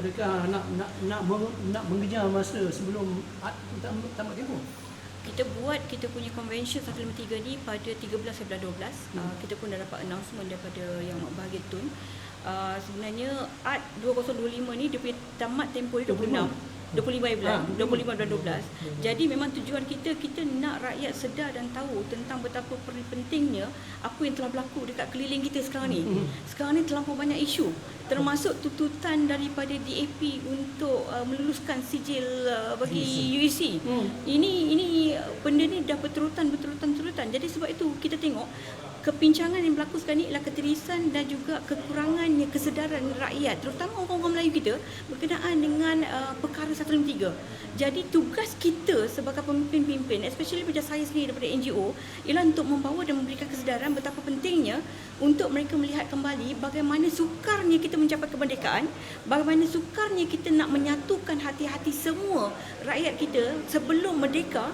adakah nak nak nak meng- nak mengejar masa sebelum ad- tam- tamat tempoh? kita buat kita punya convention 153 ni pada 13 Februari 12 hmm. uh, kita pun dah dapat announcement daripada yang bahagian Tun uh, sebenarnya art 2025 ni dia punya tamat tempoh dia 26 25 bulan, Ah, 25 bulan 12. Jadi memang tujuan kita kita nak rakyat sedar dan tahu tentang betapa pentingnya apa yang telah berlaku dekat keliling kita sekarang ni. Mhm. Sekarang ni terlampau banyak isu termasuk tuntutan daripada DAP untuk uh, meluluskan sijil uh, bagi UEC. Hmm. Ini ini benda ni dah berterutan berterutan berterutan. Jadi sebab itu kita tengok kepincangan yang berlaku sekarang ni ialah ketirisan dan juga kekurangannya kesedaran rakyat terutama orang-orang Melayu kita berkenaan dengan uh, perkara 153. Jadi tugas kita sebagai pemimpin-pemimpin especially macam saya sendiri daripada NGO ialah untuk membawa dan memberikan kesedaran betapa pentingnya untuk mereka melihat kembali bagaimana sukarnya kita mencapai kemerdekaan, bagaimana sukarnya kita nak menyatukan hati-hati semua rakyat kita sebelum merdeka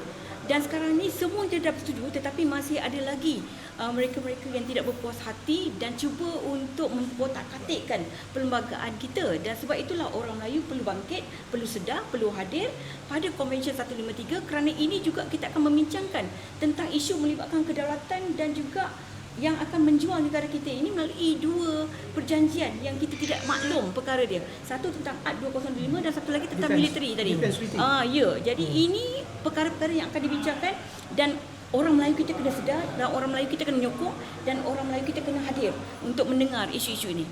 dan sekarang ni semua dia dah bersetuju tetapi masih ada lagi uh, mereka-mereka yang tidak berpuas hati dan cuba untuk mempotak-katikkan perlembagaan kita. Dan sebab itulah orang Melayu perlu bangkit, perlu sedar, perlu hadir pada Convention 153 kerana ini juga kita akan membincangkan tentang isu melibatkan kedaulatan dan juga yang akan menjual negara kita ini melalui dua perjanjian yang kita tidak maklum perkara dia. Satu tentang Art 205 dan satu lagi tentang Defense- military tadi. Ah ya, jadi ini perkara-perkara yang akan dibincangkan dan orang Melayu kita kena sedar dan orang Melayu kita kena nyokong dan orang Melayu kita kena hadir untuk mendengar isu-isu ini.